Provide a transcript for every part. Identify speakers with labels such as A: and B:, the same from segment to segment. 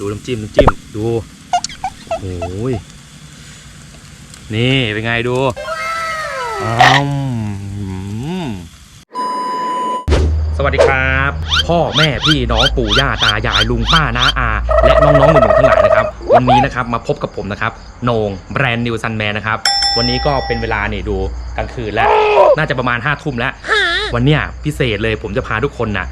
A: ดูน้ำจิ้มน้ำจิ้มดูโอ้ยนี่เป็นไงดูอ้าวอืมสวัสดีครับ พ่อแม่พี่น้องปู่ย่าตายายลุงป้าน้าอา และน้องๆหนูๆทั้งหลายนะครับ วันนี้นะครับมาพบกับผมนะครับโหนงแบรนด์นิวซันแมนนะครับ วันนี้ก็เป็นเวลานี่ดูกลางคืนแล้ว น่าจะประมาณ5้าทุ่มแล้ววันเนี้ยพิเศษเลยผมจะพาทุกคนนะ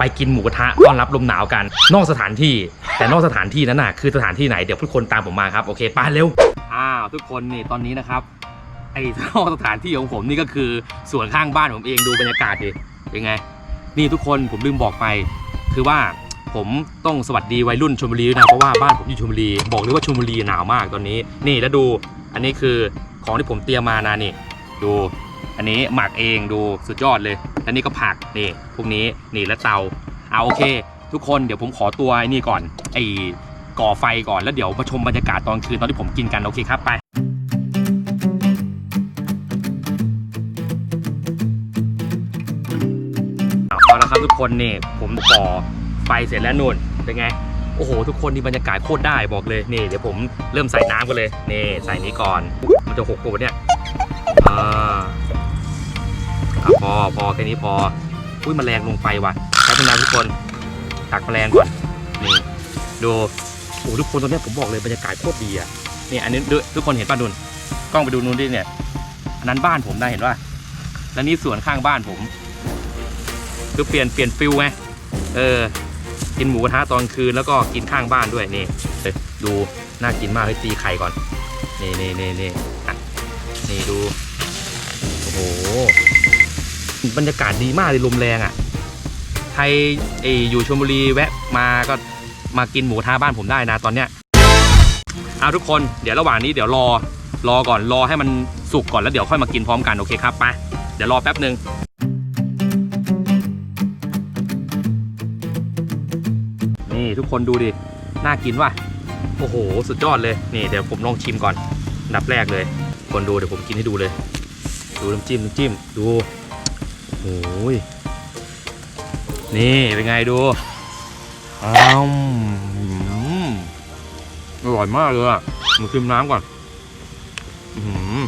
A: ไปกินหมูกระทะต้อนรับลมหนาวกัน นอกสถานที่ แต่นอกสถานที่นั้นน่ะคือสถานที่ไหนเดี๋ยวทุกคนตามผมมาครับโอเคไปเร็วอ้าวทุกคนนี่ตอนนี้นะครับไอ้นอกสถานที่ของผมนี่ก็คือสวนข้างบ้านผมเองดูบรรยากาศดิเป็นไง นี่ทุกคนผมลืมบอกไป คือว่าผมต้องสวัสดีวัยรุ่นชลบุรีด้วยนะเพราะว่าบ้านผมอยู่ชลบุรี บอกเลยว่าชลบุรีหนาวมากตอนนี้ นี่แล้วดูอันนี้คือของที่ผมเตรียมมานะนี่ ดู อันนี้หมักเองดูสุดยอดเลย แล้วนี่ก็ผักนี่พวกนี้นี่และเตาเอาโอเค ทุกคนเดี๋ยวผมขอตัวไอ้นี่ก่อนไอ้ก่อไฟก่อนแล้วเดี๋ยวมาชมบรรยากาศตอนคืนตอนที่ผมกินกันโอเคครับไปเอาละครับทุกคนนี่ผมก่อไฟเสร็จแล้วนู่นเป็นไงโอ้โห ทุกคนนี่บรรยากาศโคตรได้บอกเลยนี่เดี๋ยวผมเริ่มใส่น้ำกันเลยนี่ใส่นี้ก่อนมันจะหกตัวเนี่ยอ่า อะพอพอแค่นี้พออุ้ยมแมลงลงไปว่ะแล้วเป็นไงทุกคนตักแมลงก่อนนี่ดูโอ้ทุกคนตอนนี้ผมบอกเลยบรรยากาศโคตรดีอะนี่อันนี้ดูทุกคนเห็นป่ะนุนกล้องไปดูนู้นดิเนี่ยอันนั้นบ้านผมได้เห็นป่ะแล้วนี่สวนข้างบ้านผม คือเปลี่ยนเปลี่ยนฟิลไงเออ กินหมูกระทะตอนคืนแล้วก็กินข้างบ้านด้วยนี่เอ้ยดูน่ากินมากเลยตีไข่ก่อนนี่นี่นี่นี่นี่ดูโอ้โห บรรยากาศดีมากเลยลมแรงอะใครเออยู่ชลบุรีแวะมาก็มากินหมูทะบ้านผมได้นะตอนเนี้ยเอาทุกคนเดี๋ยวระหว่างนี้เดี๋ยวรอรอก่อนรอให้มันสุกก่อนแล้วเดี๋ยวค่อยมากินพร้อมกันโอเคครับไปเดี๋ยวรอแป๊บหนึ่งนี่ทุกคนดูดิ น่ากินว่ะ โอ้โห สุดยอดเลย นี่เดี๋ยวผมลองชิมก่อน ดับแรกเลย คนดูเดี๋ยวผมกินให้ดูเลย ดูน้ำจิ้มน้ำจิ้ม ดู โอ้ยนี่เป็นไงดูอ้าวอร่อยมากเลยอะมาชิมน้ำก่อนอือหือ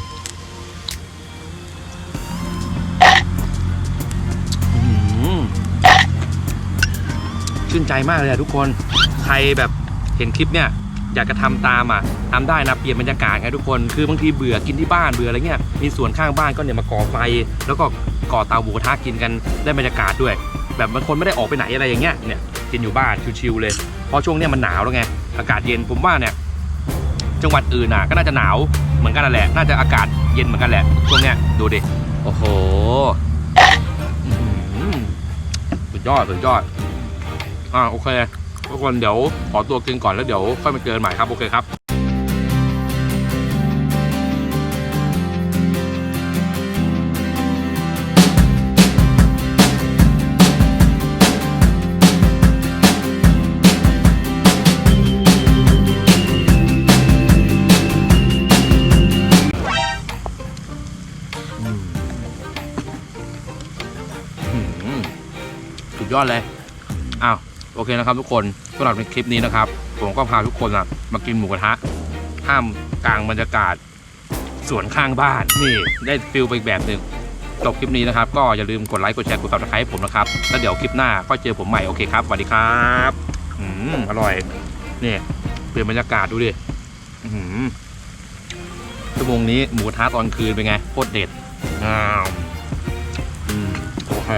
A: อื้อหือชื่นใจมากเลยอะทุกคนใครแบบเห็นคลิปเนี่ย อยากจะทำตามอะทำได้นะเปลี่ยนบรรยากาศไงทุกคนคือบางทีเบื่อกินที่บ้านเบื่ออะไรเงี้ยมีสวนข้างบ้านก็เนี่ยมาก่อไฟ แล้วก็ ก่อเตาหมูกระทะกินกันได้บรรยากาศด้วย แบบบางคนไม่ได้ออกไปไหนอะไรอย่างเงี้ยเนี่ยกินอยู่บ้านชิวๆเลยเพราะช่วงเนี้ยมันหนาวแล้วไงอากาศเย็นผมว่าเนี่ยจังหวัดอื่นน่ะก็น่าจะหนาวเหมือนกันนั่นแหละ น่าจะอากาศเย็นเหมือนกันแหละช่วงเนี้ยดูดิโอ้โหสุดยอดสุดยอดอ่าโอเคทุกคนเดี๋ยวขอตัวกินก่อนแล้วเดี๋ยวค่อยมาเจอกันใหม่ครับโอเคครับ ยอดเลยอ้าวโอเคนะครับทุกคนสำหรับในคลิปนี้นะครับ ผมก็พาทุกคนอะมากินหมูกระทะท่ามกลางบรรยากาศสวนข้างบ้านนี่ได้ฟิลไปอีกแบบหนึ่งจบคลิปนี้นะครับ ก็อย่าลืมกดไลค์กดแชร์กดซับสไครต์ผมนะครับแล้วเดี๋ยวคลิปหน้าค่อยเจอผมใหม่โอเคครับสวัสดีครับอืมอร่อยนี่เปลี่ยนบรรยากาศดูดิอื้อหือชั่วโมงนี้หมูกระทะตอนคืนเป็นไงโคตรเด็ดอ้าวอืมโอเค